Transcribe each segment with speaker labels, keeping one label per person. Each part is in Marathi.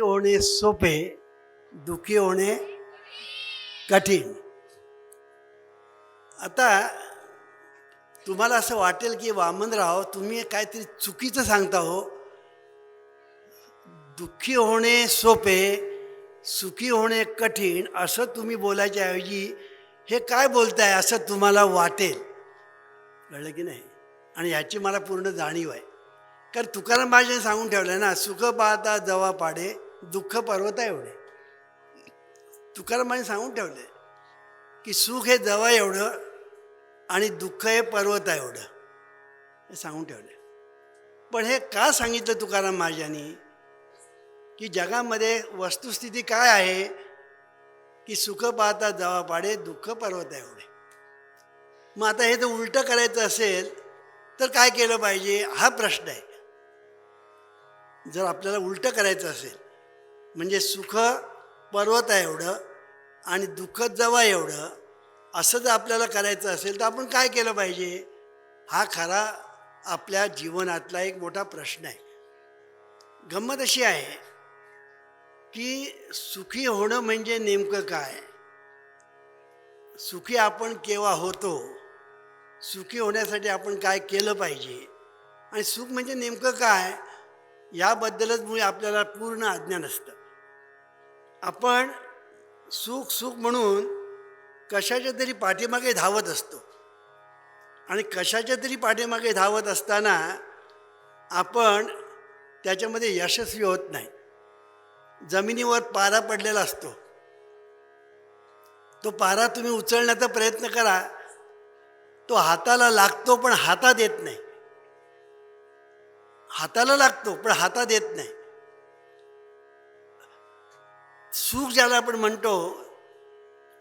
Speaker 1: होणे सोपे दुःखी होणे कठीण. आता तुम्हाला असं वाटेल की वामनराव तुम्ही काहीतरी चुकीचं सांगता हो. दुःखी होणे सोपे सुखी होणे कठीण असं तुम्ही बोलायच्या ऐवजी हे काय बोलताय असं तुम्हाला वाटेल. कळलं की नाही? आणि ह्याची मला पूर्ण जाणीव आहे. कारण तुकाराम महाराजांनी सांगून ठेवलं ना सुख पाहता जवा पाडे दुःख पर्वता एवढे. तुकारामाने सांगून ठेवले की सुख हे जवळ एवढं आणि दुःख हे पर्वता एवढं. हे सांगून ठेवले. पण हे का सांगितलं तुकाराम महाराजांनी? की जगामध्ये वस्तुस्थिती काय आहे? की सुख पाहता जवा पाडे दुःख पर्वत आहे एवढे. मग आता हे जर उलटं करायचं असेल तर काय केलं पाहिजे? हा प्रश्न आहे. जर आपल्याला उलटं करायचं असेल म्हणजे सुख पर्वत आहे एवढं आणि दुःख जवळ एवढं असं जर आपल्याला करायचं असेल तर आपण काय केलं पाहिजे? हा खरा आपल्या जीवनातला एक मोठा प्रश्न आहे. गंमत अशी आहे की सुखी होणं म्हणजे नेमकं काय? सुखी आपण केव्हा होतो? सुखी होण्यासाठी आपण काय केलं पाहिजे? आणि सुख म्हणजे नेमकं काय? याबद्दलच मुळे आपल्याला पूर्ण अज्ञान असतं. आपण सुख सुख म्हणून कशाच्या तरी पाठीमागे धावत असतो. आणि कशाच्या तरी पाठीमागे धावत असताना आपण त्याच्यामध्ये यशस्वी होत नाही. जमिनीवर पारा पडलेला असतो. तो पारा तुम्ही उचलण्याचा प्रयत्न करा. तो हाताला लागतो पण हातात येत नाही. हाताला लागतो पण हातात येत नाही. सुख ज्याला आपण म्हणतो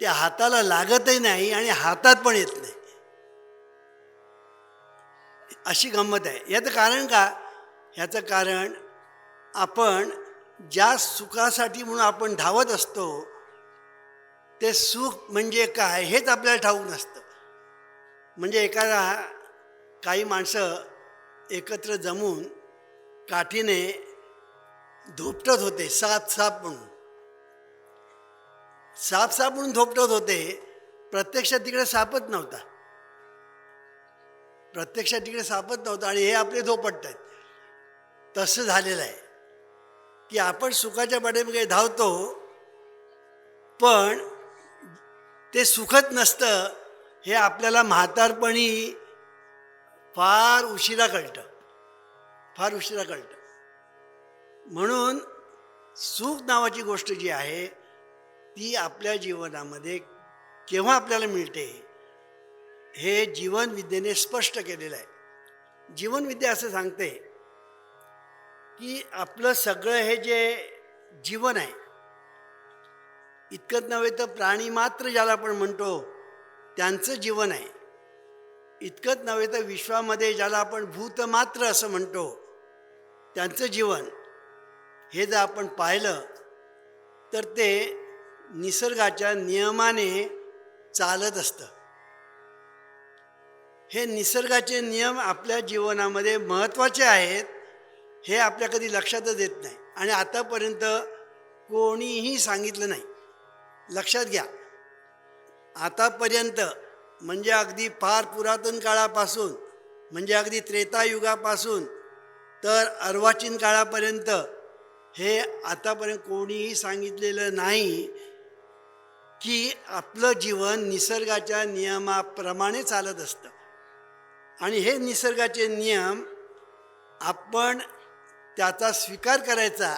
Speaker 1: ते हाताला लागतही नाही आणि हातात पण येत नाही. अशी गंमत आहे. याचं कारण का? ह्याचं कारण आपण ज्या सुखासाठी म्हणून आपण धावत असतो ते सुख म्हणजे काय हेच आपल्याला ठाऊक नसतं. म्हणजे एखादा काही माणसं एकत्र जमून काठीने धोपटत होते साप साप म्हणून. साप साप म्हणून थोपटत होते. प्रत्यक्षात तिकडे सापच नव्हता. प्रत्यक्षात तिकडे सापच नव्हता आणि हे आपले झोपटत आहेत. तसं झालेलं आहे. की आपण सुखाच्या पाठीमागे धावतो पण ते सुखत नसतं हे आपल्याला म्हातारपणी फार उशिरा कळतं. फार उशिरा कळतं. म्हणून सुख नावाची गोष्ट जी आहे ती आपल्या जीवनामध्ये केव्हा आपल्याला मिळते हे जीवनविद्येने स्पष्ट केलेलं आहे. जीवनविद्या असं सांगते की आपलं सगळं हे जे जीवन आहे इतकंच नव्हे तर प्राणी मात्र ज्याला आपण म्हणतो त्यांचं जीवन आहे. इतकंच नव्हे तर विश्वामध्ये ज्याला आपण भूत मात्र असं म्हणतो त्यांचं जीवन. हे जर आपण पाहिलं तर ते निसर्गाच्या नियमाने चालत असतं. हे निसर्गाचे नियम आपल्या जीवनामध्ये महत्त्वाचे आहेत हे आपल्या कधी लक्षातच येत नाही. आणि आतापर्यंत कोणीही सांगितलं नाही. लक्षात घ्या. आतापर्यंत म्हणजे अगदी फार पुरातन काळापासून म्हणजे अगदी त्रेतायुगापासून तर अर्वाचीन काळापर्यंत हे आतापर्यंत कोणीही सांगितलेलं नाही. की आपलं जीवन निसर्गाच्या नियमाप्रमाणे चालत असतं. आणि हे निसर्गाचे नियम आपण त्याचा स्वीकार करायचा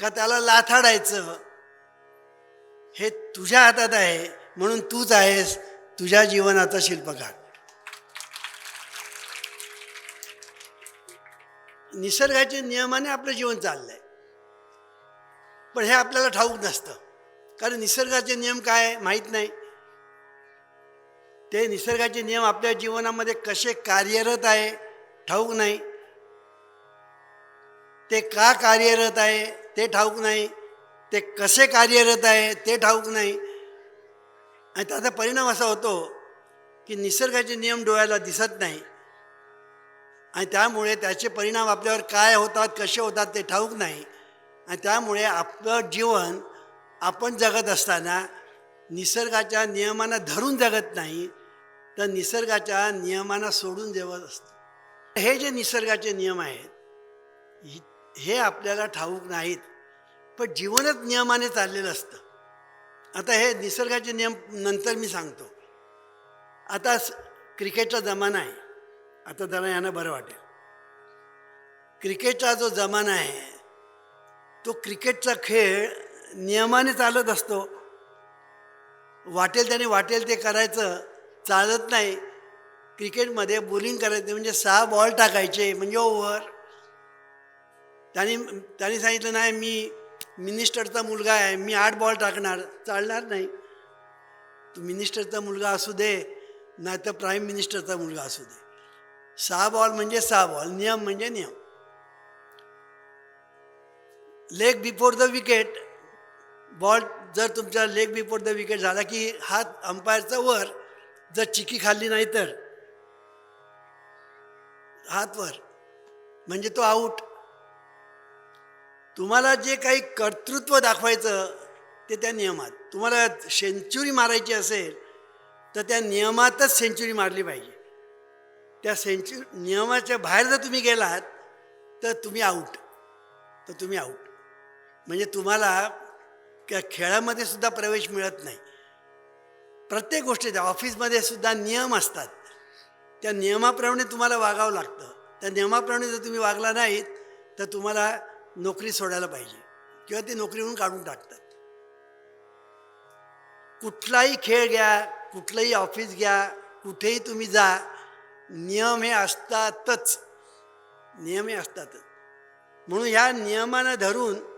Speaker 1: का त्याला लाथाडायचं हे तुझ्या हातात आहे म्हणून तूच आहेस तुझ्या जीवनाचा शिल्पकार. निसर्गाच्या नियमाने आपलं जीवन चाललंय. पण हे आपल्याला ठाऊक नसतं. कारण निसर्गाचे नियम काय माहीत नाही. ते निसर्गाचे नियम आपल्या जीवनामध्ये कसे कार्यरत आहे ठाऊक नाही. ते का कार्यरत आहे ते ठाऊक नाही. ते कसे कार्यरत आहे ते ठाऊक नाही. आणि त्याचा परिणाम असा होतो की निसर्गाचे नियम डोळ्याला दिसत नाही. आणि त्यामुळे त्याचे परिणाम आपल्यावर काय होतात कसे होतात ते ठाऊक नाही. आणि त्यामुळे आपलं जीवन आपण जगत असताना निसर्गाच्या नियमांना धरून जगत नाही तर निसर्गाच्या नियमांना सोडून जेवत असतो. हे जे निसर्गाचे नियम आहेत हे आपल्याला ठाऊक नाहीत पण जीवनच नियमाने चाललेलं असतं. आता हे निसर्गाचे नियम नंतर मी सांगतो. आता क्रिकेटचा जमाना आहे. आता जरा यांना बरं वाटेल. क्रिकेटचा जो जमाना आहे तो क्रिकेटचा खेळ नियमाने चालत असतो. वाटेल त्याने वाटेल ते करायचं चालत नाही. क्रिकेटमध्ये बॉलिंग करायचं म्हणजे सहा बॉल टाकायचे म्हणजे ओव्हर त्याने त्याने सांगितलं नाही मी मिनिस्टरचा मुलगा आहे मी आठ बॉल टाकणार. चालणार नाही. तू मिनिस्टरचा मुलगा असू दे नाही तर प्राईम मिनिस्टरचा मुलगा असू दे. सहा बॉल म्हणजे सहा बॉल नियम म्हणजे नियम. Leg before the wicket ball जर तुमचा लेग बिफोर द विकेट झाला की हात अंपायरचा वर जर चिकी खाल्ली नाही तर. हात वर. म्हणजे तो आऊट तुम्हाला जे काही कर्तृत्व दाखवायचं ते त्या नियमात. तुम्हाला सेंचुरी मारायची असेल तर त्या नियमातच सेंचुरी मारली पाहिजे. त्या सेंचु नियमाच्या बाहेर जर तुम्ही गेलात तर तुम्ही आऊट तर तुम्ही आऊट म्हणजे तुम्हाला खेळामध्ये सुद्धा प्रवेश मिळत नाही. प्रत्येक गोष्टीत ऑफिसमध्ये सुद्धा नियम असतात. त्या नियमाप्रमाणे तुम्हाला वागावं लागतं. त्या नियमाप्रमाणे जर तुम्ही वागला नाहीत तर तुम्हाला नोकरी सोडायला पाहिजे किंवा ती नोकरीहून काढून टाकतात. कुठलाही खेळ घ्या कुठलंही ऑफिस घ्या कुठेही तुम्ही जा नियम हे असतातच. नियम हे असतातच. म्हणून ह्या नियमांना धरून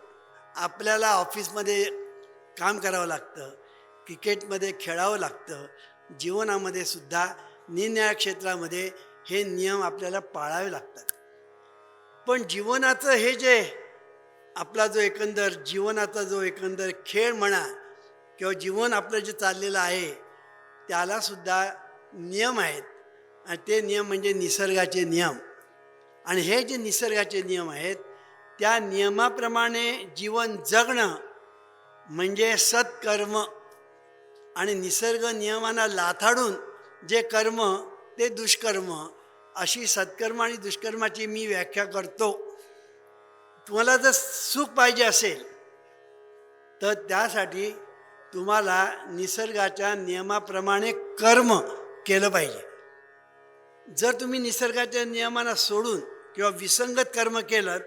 Speaker 1: आपल्याला ऑफिसमध्ये काम करावं लागतं क्रिकेटमध्ये खेळावं लागतं जीवनामध्ये सुद्धा निरनिळ्या क्षेत्रामध्ये हे नियम आपल्याला पाळावे लागतात. पण जीवनाचं हे जे आपला जो एकंदर जीवनाचा जो एकंदर खेळ म्हणा किंवा जीवन आपलं जे चाललेलं आहे त्यालासुद्धा नियम आहेत. आणि ते नियम म्हणजे निसर्गाचे नियम. आणि हे जे निसर्गाचे नियम आहेत त्या नियमाप्रमाणे जीवन जगणं म्हणजे सत्कर्म. आणि निसर्ग नियमांना लाथाडून जे कर्म ते दुष्कर्म. अशी सत्कर्म आणि दुष्कर्माची मी व्याख्या करतो. तुम्हाला जर सुख पाहिजे असेल तर त्यासाठी तुम्हाला निसर्गाच्या नियमाप्रमाणे कर्म केलं पाहिजे. जर तुम्ही निसर्गाच्या नियमांना सोडून किंवा विसंगत कर्म केलं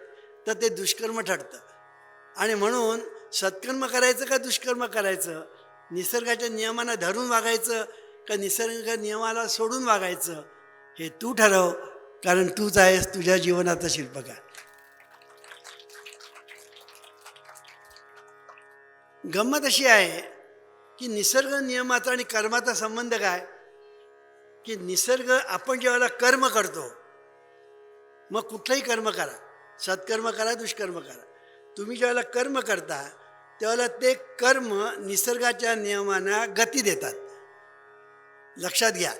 Speaker 1: तर ते दुष्कर्म ठरतं. आणि म्हणून सत्कर्म करायचं का दुष्कर्म करायचं? निसर्गाच्या नियमांना धरून वागायचं का निसर्ग नियमाला सोडून वागायचं? हे तू ठरव कारण तूच आहेस तुझ्या जीवनाचा शिल्पकार. गंमत अशी आहे की निसर्ग नियमाचा आणि कर्माचा संबंध काय? की निसर्ग आपण जेव्हा कर्म करतो मग कुठलंही कर्म करा. सत्कर्म करा दुष्कर्म करा. तुम्ही ज्यावेळेला कर्म करता त्यावेळेला ते कर्म निसर्गाच्या नियमांना गती देतात. लक्षात घ्या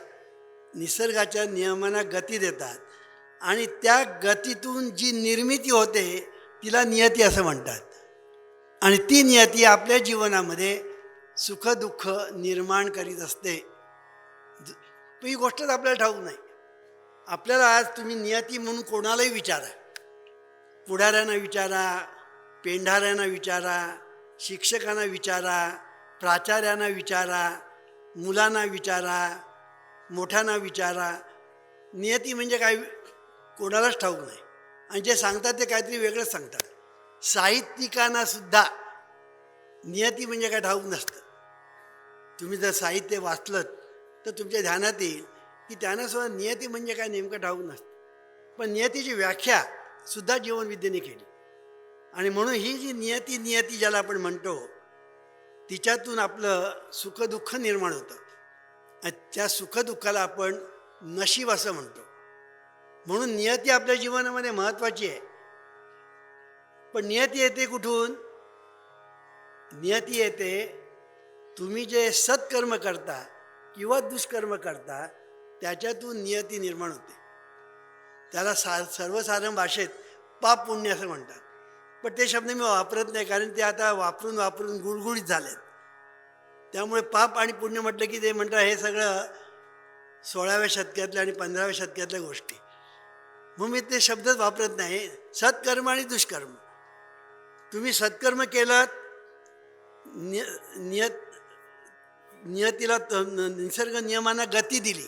Speaker 1: निसर्गाच्या नियमांना गती देतात आणि त्या गतीतून जी निर्मिती होते तिला नियती असं म्हणतात. आणि ती नियती आपल्या जीवनामध्ये सुखदुःख निर्माण करीत असते. ज- ही गोष्टच आपल्याला ठाऊक नाही. आपल्याला आज तुम्ही नियती म्हणून कोणालाही विचारा. पुढाऱ्यांना विचारा पेंढाऱ्यांना विचारा शिक्षकांना विचारा प्राचार्यांना विचारा मुलांना विचारा मोठ्यांना विचारा. नियती म्हणजे काय? कोणालाच ठाऊक नाही. आणि जे सांगतात ते काहीतरी वेगळंच सांगतात. साहित्यिकांना सुद्धा नियती म्हणजे काय? ठाऊक नसतं. तुम्ही जर साहित्य वाचलं तर तुमच्या ध्यानात येईल की त्यांना सुद्धा नियती म्हणजे काय? नेमकं ठाऊक नसतं. पण नियतीची व्याख्या सुद्धा जीवनविद्येने केली. आणि म्हणून ही जी नियती नियती ज्याला आपण म्हणतो तिच्यातून आपलं सुखदुःख निर्माण होतं. आणि त्या सुखदुःखाला आपण नशीब असं म्हणतो. म्हणून नियती आपल्या जीवनामध्ये महत्त्वाची आहे. पण नियती येते कुठून? नियती येते तुम्ही जे सत्कर्म करता किंवा दुष्कर्म करता त्याच्यातून नियती निर्माण होते. त्याला सा सर्वसाधारण भाषेत पाप पुण्य असं म्हणतात. पण ते शब्द मी वापरत नाही कारण ते आता वापरून वापरून गुळगुळीत झालेत. त्यामुळे पाप आणि पुण्य म्हटलं की ते म्हणतात हे सगळं सोळाव्या शतकातल्या आणि पंधराव्या शतकातल्या गोष्टी. मग मी ते शब्दच वापरत नाही. सत्कर्म आणि दुष्कर्म. तुम्ही सत्कर्म केलात निय नियत नियतीला त- न- निसर्ग नियमांना गती दिली.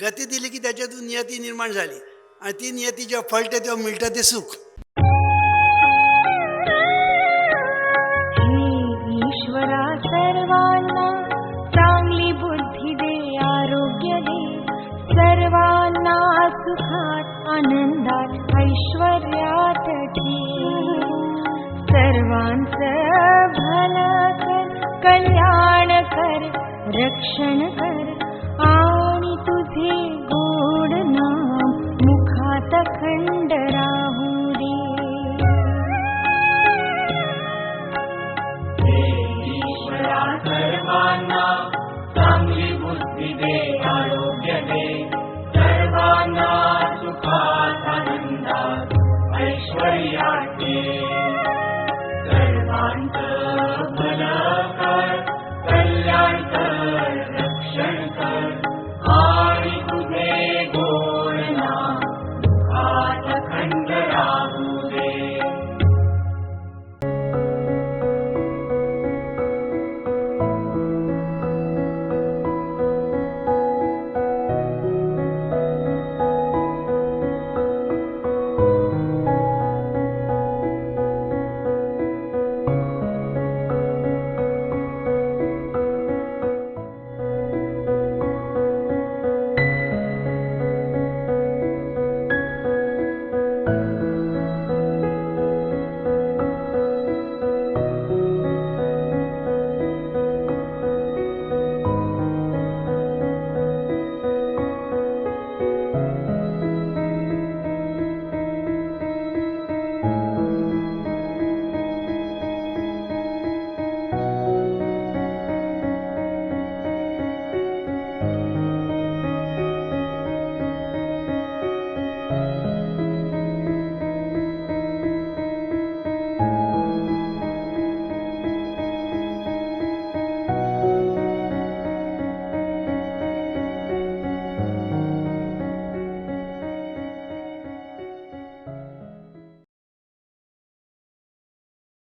Speaker 1: गती दिली की त्याच्यातून नियती निर्माण झाली. आणि ती नियती जेव्हा फळते तेव्हा मिळतं ते सुख.
Speaker 2: ईश्वरा सर्वांना चांगली बुद्धी दे आरोग्य दे. सर्वांना सुखात आनंदात ऐश्वर्यात ठेव सर्वांचं भलं कर कल्याण कर रक्षण कर. आणि तुझे